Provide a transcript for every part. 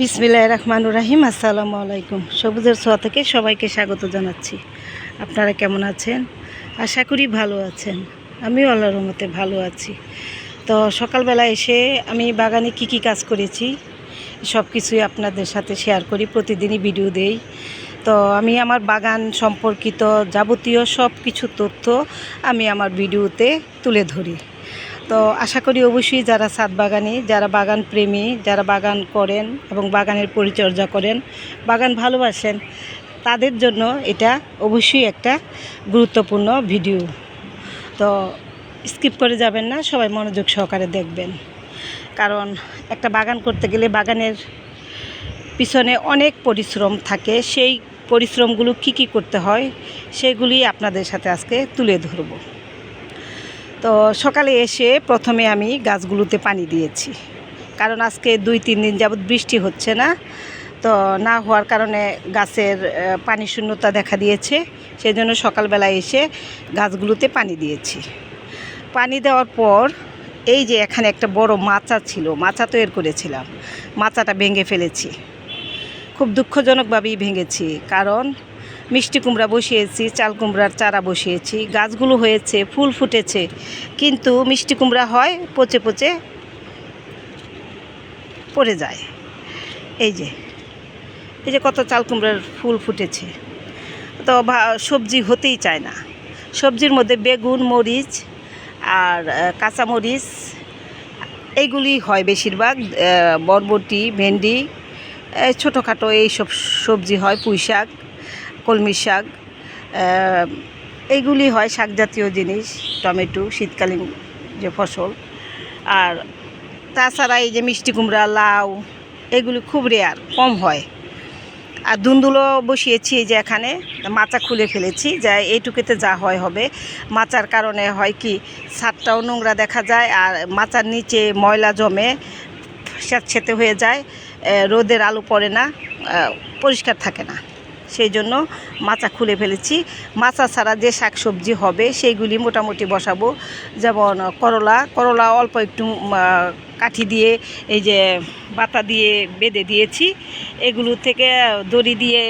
বিসমিল্লাহ রহমানুর রাহিম। আসসালামু আলাইকুম। সবুজের ছোঁয়া থেকে সবাইকে স্বাগত জানাচ্ছি। আপনারা কেমন আছেন? আশা করি ভালো আছেন। আমিও আল্লাহর মতে ভালো আছি। তো সকালবেলা এসে আমি বাগানে কি কি কাজ করেছি, সব কিছুই আপনাদের সাথে শেয়ার করি, প্রতিদিনই ভিডিও দেই। তো আমি আমার বাগান সম্পর্কিত যাবতীয় সব কিছু তথ্য আমি আমার ভিডিওতে তুলে ধরি। তো আশা করি অবশ্যই যারা ছাদ বাগানি, যারা বাগান প্রেমী, যারা বাগান করেন এবং বাগানের পরিচর্যা করেন, বাগান ভালোবাসেন, তাদের জন্য এটা অবশ্যই একটা গুরুত্বপূর্ণ ভিডিও। তো স্কিপ করে যাবেন না, সবাই মনোযোগ সহকারে দেখবেন। কারণ একটা বাগান করতে গেলে বাগানের পিছনে অনেক পরিশ্রম থাকে। সেই পরিশ্রমগুলো কি কি করতে হয়, সেগুলি আপনাদের সাথে আজকে তুলে ধরবো। তো সকালে এসে প্রথমে আমি গাছগুলোতে পানি দিয়েছি। কারণ আজকে দুই, তিন দিন যাবৎ বৃষ্টি হচ্ছে না। তো না হওয়ার কারণে গাছের পানি শূন্যতা দেখা দিয়েছে। সেই জন্য সকালবেলা এসে গাছগুলোতে পানি দিয়েছি। পানি দেওয়ার পর এই যে এখানে একটা বড় মাচা ছিল, মাচা তৈরি করেছিলাম। মাচাটা ভেঙে ফেলেছি। খুব দুঃখজনকভাবেই ভেঙেছি। কারণ মিষ্টি কুমড়া বসিয়েছি, চাল কুমড়ার চারা বসিয়েছি, গাছগুলো হয়েছে, ফুল ফুটেছে। কিন্তু মিষ্টি কুমড়া হয়, পচে পচে পড়ে যায়। এই যে এই যে কত চাল কুমড়ার ফুল ফুটেছে। তো সবজি হতেই চায় না। সবজির মধ্যে বেগুন, মরিচ আর কাঁচামরিচ, এইগুলি হয় বেশিরভাগ বরবটি, ভেন্ডি ছোটোখাটো এইসব সবজি হয় পুঁই শাক কলমি শাক এইগুলি হয় শাক জাতীয় জিনিস, টমেটো, শীতকালীন যে ফসল। আর তাছাড়া এই যে মিষ্টি কুমড়া, লাউ, এগুলি খুব রেয়ার কম হয়। আর দুন্দুলো বসিয়েছি যে এখানে, মাচা খুলে ফেলেছি, যা এইটুকুতে যা হয় হবে। মাচার কারণে হয় কি, ছাদটাও নোংরা দেখা যায়, আর মাচার নিচে ময়লা জমে স্যাঁতসেঁতে হয়ে যায় রোদের আলো পড়ে না পরিষ্কার থাকে না। সেই জন্য মাচা খুলে ফেলেছি। মাচা ছাড়া যে শাক সবজি হবে সেইগুলি মোটামুটি বসাবো। যেমন করলা করলা অল্প একটু কাঠি দিয়ে, এই যে বাতা দিয়ে বেঁধে দিয়েছি। এগুলো থেকে দড়ি দিয়ে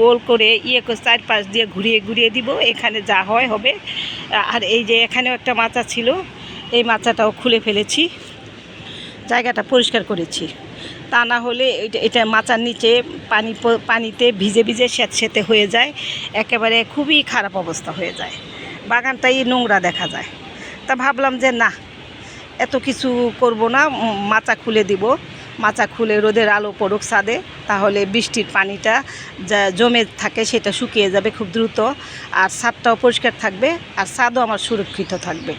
গোল করে ইয়ে করে চারপাশ দিয়ে ঘুরিয়ে ঘুরিয়ে দিব। এখানে যা হয় হবে। আর এই যে এখানেও একটা মাচা ছিল, এই মাচাটাও খুলে ফেলেছি। জায়গাটা পরিষ্কার করেছি। তা না হলে এটা মাচার নিচে পানি পানিতে ভিজে ভিজে স্যাঁতস্যাঁতে হয়ে যায়, একেবারে খুবই খারাপ অবস্থা হয়ে যায়। বাগানটাই নোংরা দেখা যায়। তা ভাবলাম যে না, এত কিছু করব না মাচা খুলে দিব। মাচা খুলে রোদের আলো পড়ুক ছাদে, তাহলে বৃষ্টির পানিটা যা জমে থাকে সেটা শুকিয়ে যাবে খুব দ্রুত। আর ছাদটাও পরিষ্কার থাকবে, আর ছাদও আমার সুরক্ষিত থাকবে।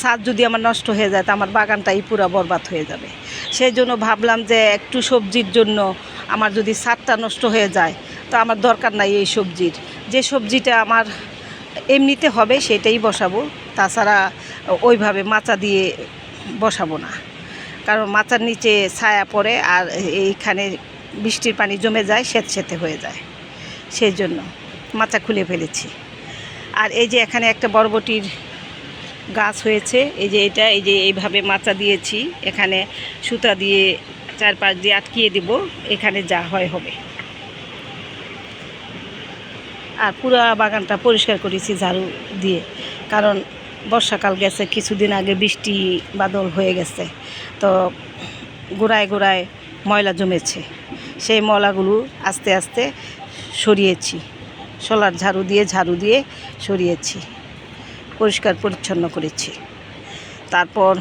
ছাদ যদি আমার নষ্ট হয়ে যায়, তো আমার বাগানটাই পুরো বরবাদ হয়ে যাবে। সেই জন্য ভাবলাম যে একটু সবজির জন্য আমার যদি ছাদটা নষ্ট হয়ে যায়, তো আমার দরকার নাই এই সবজির। যে সবজিটা আমার এমনিতে হবে সেটাই বসাবো, তাছাড়া ওইভাবে মাচা দিয়ে বসাবো না। কারণ মাচার নিচে ছায়া পড়ে আর এইখানে বৃষ্টির পানি জমে যায় স্যাঁতস্যাঁতে হয়ে যায়। সেই জন্য মাচা খুলে ফেলেছি। আর এই যে এখানে একটা বরবটির গাছ হয়েছে, এই যে এটা, এই যে এইভাবে মাচা দিয়েছি, এখানে সুতা দিয়ে চারপাশ দিয়ে আটকিয়ে দিব, এখানে যা হয় হবে। আর পুরো বাগানটা পরিষ্কার করেছি ঝাড়ু দিয়ে, কারণ বর্ষাকাল গেছে, কিছুদিন আগে বৃষ্টি বাদল হয়ে গেছে। তো গোড়ায় গোড়ায় ময়লা জমেছে। সেই ময়লাগুলো আস্তে আস্তে সরিয়েছি। সোলার ঝাড়ু দিয়ে ঝাড়ু দিয়ে সরিয়েছি। পরিষ্কার পরিচ্ছন্ন করেছি। তারপর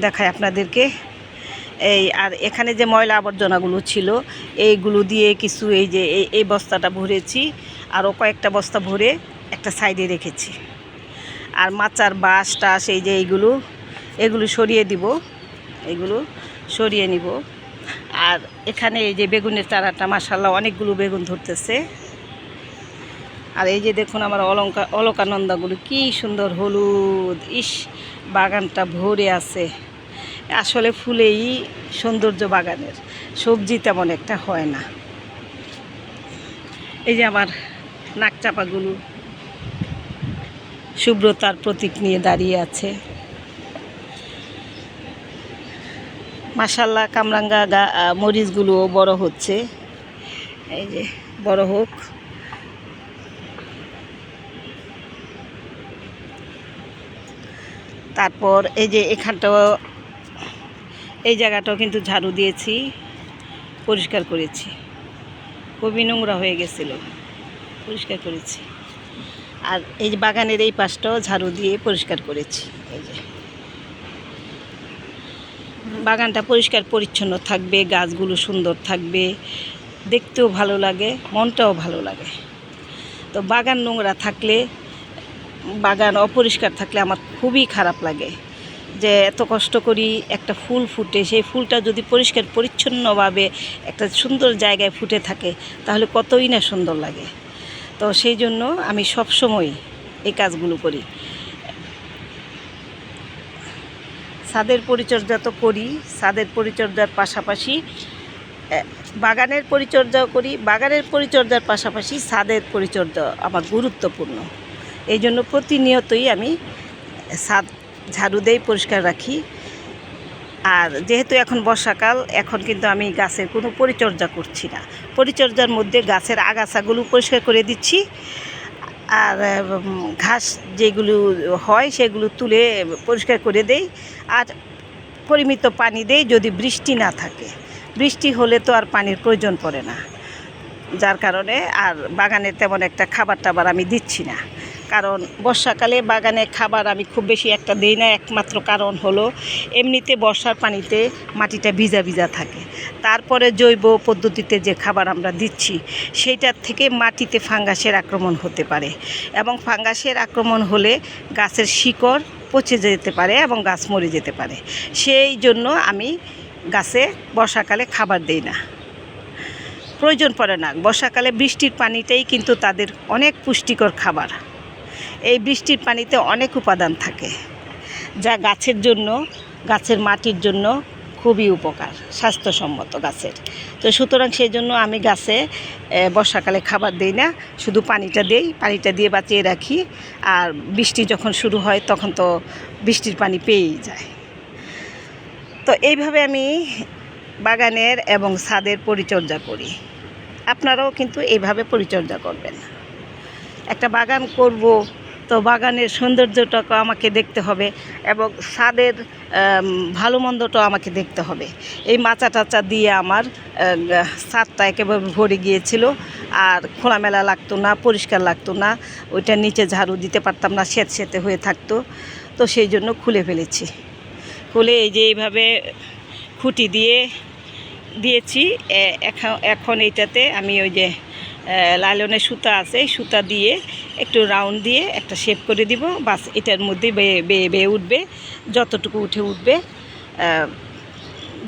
দেখায় আপনাদেরকে। এই আর এখানে যে ময়লা আবর্জনাগুলো ছিল, এইগুলো দিয়ে কিছু এই যে এই বস্তাটা ভরেছি। আরও কয়েকটা বস্তা ভরে একটা সাইডে রেখেছি। আর মাচার বাঁশ টাস এই যে এইগুলো, এগুলো সরিয়ে দিব। এগুলো সরিয়ে নিব। আর এখানে এই যে বেগুনের চারাটা মাসাল্লাহ অনেকগুলো বেগুন ধরতেছে। আর এই যে দেখুন আমার অলঙ্কা অলকানন্দাগুলো, কি সুন্দর হলুদ। ইস, বাগানটা ভরে আছে। আসলে ফুলেই সৌন্দর্য বাগানের। সবজি তেমন একটা হয় না। এই যে আমার নাকচাপাগুলো শুভ্রতার প্রতীক নিয়ে দাঁড়িয়ে আছে। মাসাল্লাহ কামরাঙ্গা গা মরিচগুলোও বড় হচ্ছে। এই যে, বড় হোক। তারপর এই যে এখানটাও, এই জায়গাটাও কিন্তু ঝাড়ু দিয়েছি, পরিষ্কার করেছি। খুবই নোংরা হয়ে গেছিল, পরিষ্কার করেছি। আর এই যে বাগানের এই পাশটাও ঝাড়ু দিয়ে পরিষ্কার করেছি। এই যে। বাগানটা পরিষ্কার, পরিচ্ছন্ন থাকবে, গাছগুলো সুন্দর থাকবে, দেখতেও ভালো লাগে, মনটাও ভালো লাগে। তো বাগান নোংরা থাকলে, বাগান অপরিষ্কার থাকলে আমার খুবই খারাপ লাগে যে এত কষ্ট করি একটা ফুল ফুটে, সেই ফুলটা যদি পরিষ্কার, পরিচ্ছন্নভাবে একটা সুন্দর জায়গায় ফুটে থাকে, তাহলে কতই না সুন্দর লাগে। তো সেই জন্য আমি সব সময় এই কাজগুলো করি। ছাদের পরিচর্যা তো করি, ছাদের পরিচর্যার পাশাপাশি বাগানের পরিচর্যাও করি। বাগানের পরিচর্যার পাশাপাশি ছাদের পরিচর্যা আমার গুরুত্বপূর্ণ। এই জন্য প্রতিনিয়তই আমি ছাদ, ঝাড়ু দেই, পরিষ্কার রাখি। আর যেহেতু এখন বর্ষাকাল, এখন কিন্তু আমি গাছের কোনো পরিচর্যা করছি না। পরিচর্যার মধ্যে গাছের আগাছাগুলো পরিষ্কার করে দিচ্ছি। আর ঘাস যেগুলো হয় সেগুলো তুলে পরিষ্কার করে দেই। আর পরিমিত পানি দেই যদি বৃষ্টি না থাকে। বৃষ্টি হলে তো আর পানির প্রয়োজন পড়ে না। যার কারণে আর বাগানে তেমন একটা খাবার টাবার আমি দিচ্ছি না। কারণ বর্ষাকালে বাগানে খাবার আমি খুব বেশি একটা দিই না, একমাত্র কারণ হলো এমনিতে বর্ষার পানিতে মাটিটা ভিজা ভিজা থাকে। তারপরে জৈব পদ্ধতিতে যে খাবার আমরা দিচ্ছি, সেইটার থেকে মাটিতে ফাঙ্গাসের আক্রমণ হতে পারে এবং ফাঙ্গাসের আক্রমণ হলে গাছের শিকড় পচে যেতে পারে এবং গাছ মরে যেতে পারে। সেই জন্য আমি গাছে বর্ষাকালে খাবার দেই না। প্রয়োজন পড়ে না। বর্ষাকালে বৃষ্টির পানিটাই কিন্তু তাদের অনেক পুষ্টিকর খাবার। এই বৃষ্টির পানিতে অনেক উপাদান থাকে, যা গাছের জন্য, গাছের মাটির জন্য খুবই উপকার, স্বাস্থ্যসম্মত গাছের। তো সুতরাং সেই জন্য আমি গাছে বর্ষাকালে খাবার দিই না, শুধু পানিটা দেই, পানিটা দিয়ে বাঁচিয়ে রাখি, আর বৃষ্টি যখন শুরু হয় তখন তো বৃষ্টির পানি পেয়েই যায়। তো এইভাবে আমি বাগানের এবং ছাদের পরিচর্যা করি। আপনারাও কিন্তু এইভাবে পরিচর্যা করবেন। একটা বাগান করব তো বাগানের সৌন্দর্যটাকে আমাকে দেখতে হবে এবং ছাদের ভালো মন্দটাও আমাকে দেখতে হবে। এই মাচা টাচা দিয়ে আমার ছাদটা একেবারে ভরে গিয়েছিল। আর খোলামেলা লাগতো না, পরিষ্কার লাগতো না, ওইটা নিচে ঝাড়ু দিতে পারতাম না স্যাঁত স্যাঁতে হয়ে থাকতো। তো সেই জন্য খুলে ফেলেছি। খুলে এই যে এইভাবে খুঁটি দিয়ে দিয়েছি। এখন এইটাতে আমি ওই যে লাইলনের সুতা আছে, এই সুতা দিয়ে একটু রাউন্ড দিয়ে একটা শেপ করে দিব। বাস এটার মধ্যে বেয়ে বেয়ে উঠবে, যতটুকু উঠে উঠবে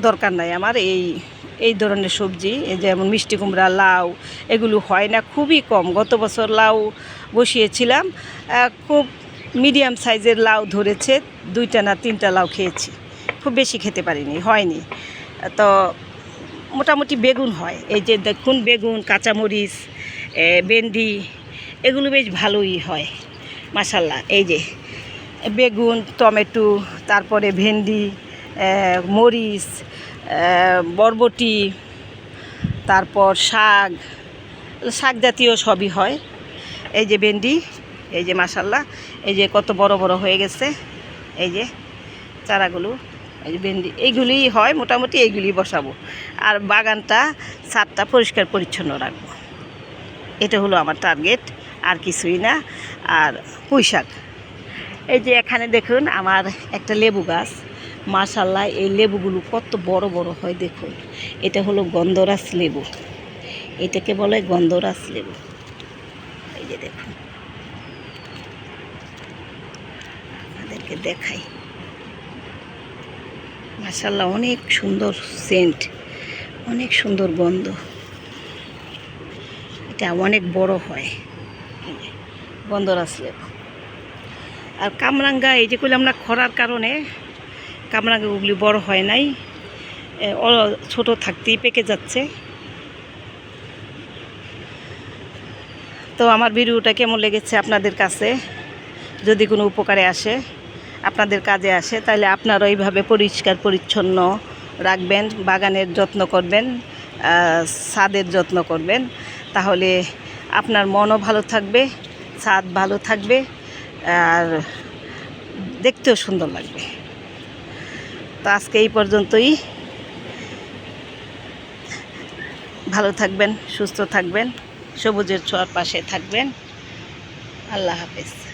দরকার নাই আমার এই এই ধরনের সবজি যেমন মিষ্টি কুমড়া, লাউ, এগুলো হয় না, খুবই কম। গত বছর লাউ বসিয়েছিলাম খুব মিডিয়াম সাইজের লাউ ধরেছে, দুইটা না তিনটা লাউ খেয়েছি, খুব বেশি খেতে পারিনি, হয়নি। তো মোটামুটি বেগুন হয়। এই যে দেখুন বেগুন, কাঁচামরিচ ভেন্ডি, এগুলো বেশ ভালোই হয় মাসাল্লাহ এই যে বেগুন, টমেটো, তারপরে ভেন্ডি মরিচ বরবটি, তারপর শাক শাক জাতীয় সবই হয়। এই যে ভেন্ডি, এই যে মাসাল্লাহ এই যে কত বড় বড় হয়ে গেছে, এই যে চারাগুলো, এই যে ভেন্ডি, এইগুলিই হয়, মোটামুটি এইগুলি বসাবো। আর বাগানটা, ছাদটা পরিষ্কার পরিচ্ছন্ন রাখব। এটা হলো আমার টার্গেট আর কিছুই না। আর পুঁই শাক এই যে এখানে দেখুন, আমার একটা লেবু গাছ। মাশাল্লাহ এই লেবুগুলো কত বড় বড় হয় দেখুন। এটা হলো গন্ধরাজ লেবু। এটাকে বলে গন্ধরাস লেবু। এই যে দেখুন। আপনাদেরকে দেখাই। মাশাল্লাহ অনেক সুন্দর সেন্ট অনেক সুন্দর গন্ধ। এটা অনেক বড় হয়। গন্ধরাজ লেবু আর কামরাঙ্গা, এই যে করলাম না খরার কারণে কামরাঙ্গাগুলি বড় হয় নাই। ছোট থাকতেই পেকে যাচ্ছে। তো আমার ভিডিওটা কেমন লেগেছে আপনাদের কাছে? যদি কোনো উপকারে আসে, আপনাদের কাজে আসে, তাহলে আপনারা এইভাবে পরিষ্কার, পরিচ্ছন্ন রাখবেন, বাগানের যত্ন করবেন ছাদের যত্ন করবেন। তাহলে আপনার মনও ভালো থাকবে, ছাদ ভালো থাকবে, আর দেখতেও সুন্দর লাগবে। তো আজকে এই পর্যন্তই। ভালো থাকবেন, সুস্থ থাকবেন, সবুজের ছোঁয়ার পাশে থাকবেন। আল্লাহ হাফেজ।